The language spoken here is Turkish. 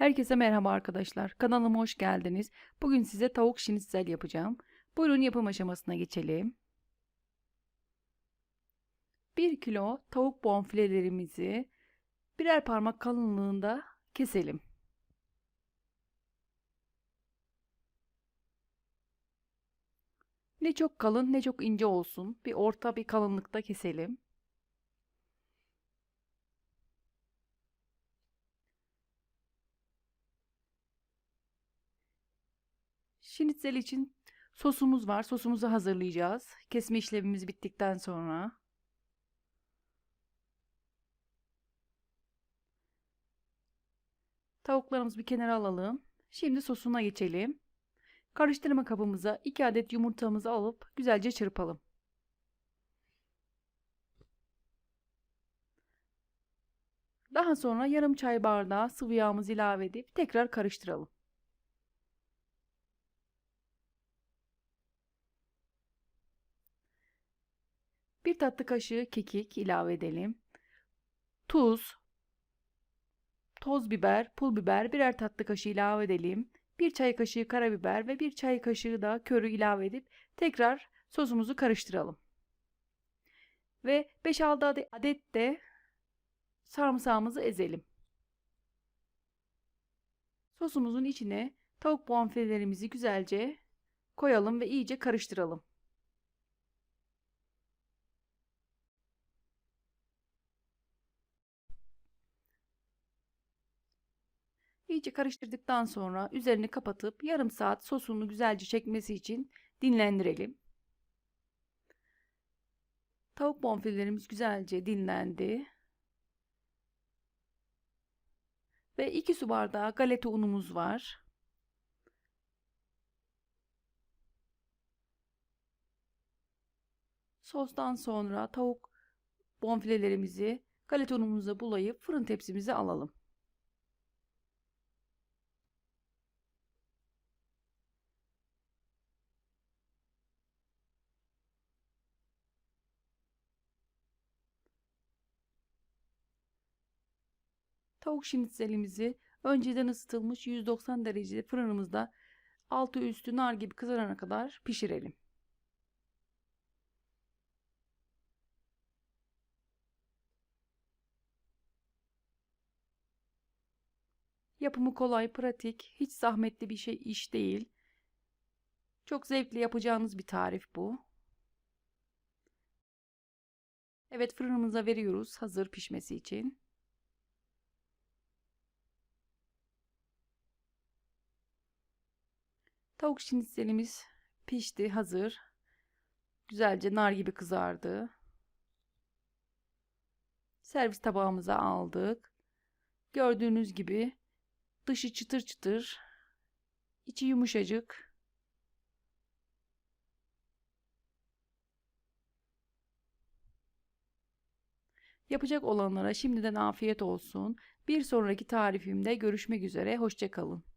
Herkese merhaba arkadaşlar. Kanalıma hoş geldiniz. Bugün size tavuk şinitzel yapacağım. Buyurun yapım aşamasına geçelim. 1 kilo tavuk bonfilelerimizi birer parmak kalınlığında keselim. Ne çok kalın ne çok ince olsun. Bir orta bir kalınlıkta keselim. Şinitzel için sosumuz var. Sosumuzu hazırlayacağız. Kesme işlemimiz bittikten sonra. Tavuklarımızı bir kenara alalım. Şimdi sosuna geçelim. Karıştırma kabımıza 2 adet yumurtamızı alıp güzelce çırpalım. Daha sonra yarım çay bardağı sıvı yağımızı ilave edip tekrar karıştıralım. Bir tatlı kaşığı kekik ilave edelim. Tuz, toz biber, pul biber birer tatlı kaşığı ilave edelim. Bir çay kaşığı karabiber ve bir çay kaşığı da körü ilave edip tekrar sosumuzu karıştıralım. Ve 5-6 adet de sarımsağımızı ezelim. Sosumuzun içine tavuk bonfilelerimizi güzelce koyalım ve iyice karıştıralım. İyice karıştırdıktan sonra üzerini kapatıp yarım saat sosunu güzelce çekmesi için dinlendirelim. Tavuk bonfilelerimiz güzelce dinlendi. Ve 2 su bardağı galeta unumuz var. Sostan sonra tavuk bonfilelerimizi galeta unumuza bulayıp fırın tepsimize alalım. Tavuk şinitzelimizi önceden ısıtılmış 190 derecede fırınımızda altı üstü nar gibi kızarana kadar pişirelim. Yapımı kolay, pratik, hiç zahmetli bir şey iş değil. Çok zevkli yapacağınız bir tarif bu. Evet fırınımıza veriyoruz hazır pişmesi için. Tavuk şinitzelimiz pişti, hazır. Güzelce nar gibi kızardı. Servis tabağımıza aldık. Gördüğünüz gibi dışı çıtır çıtır, içi yumuşacık. Yapacak olanlara şimdiden afiyet olsun. Bir sonraki tarifimde görüşmek üzere. Hoşçakalın.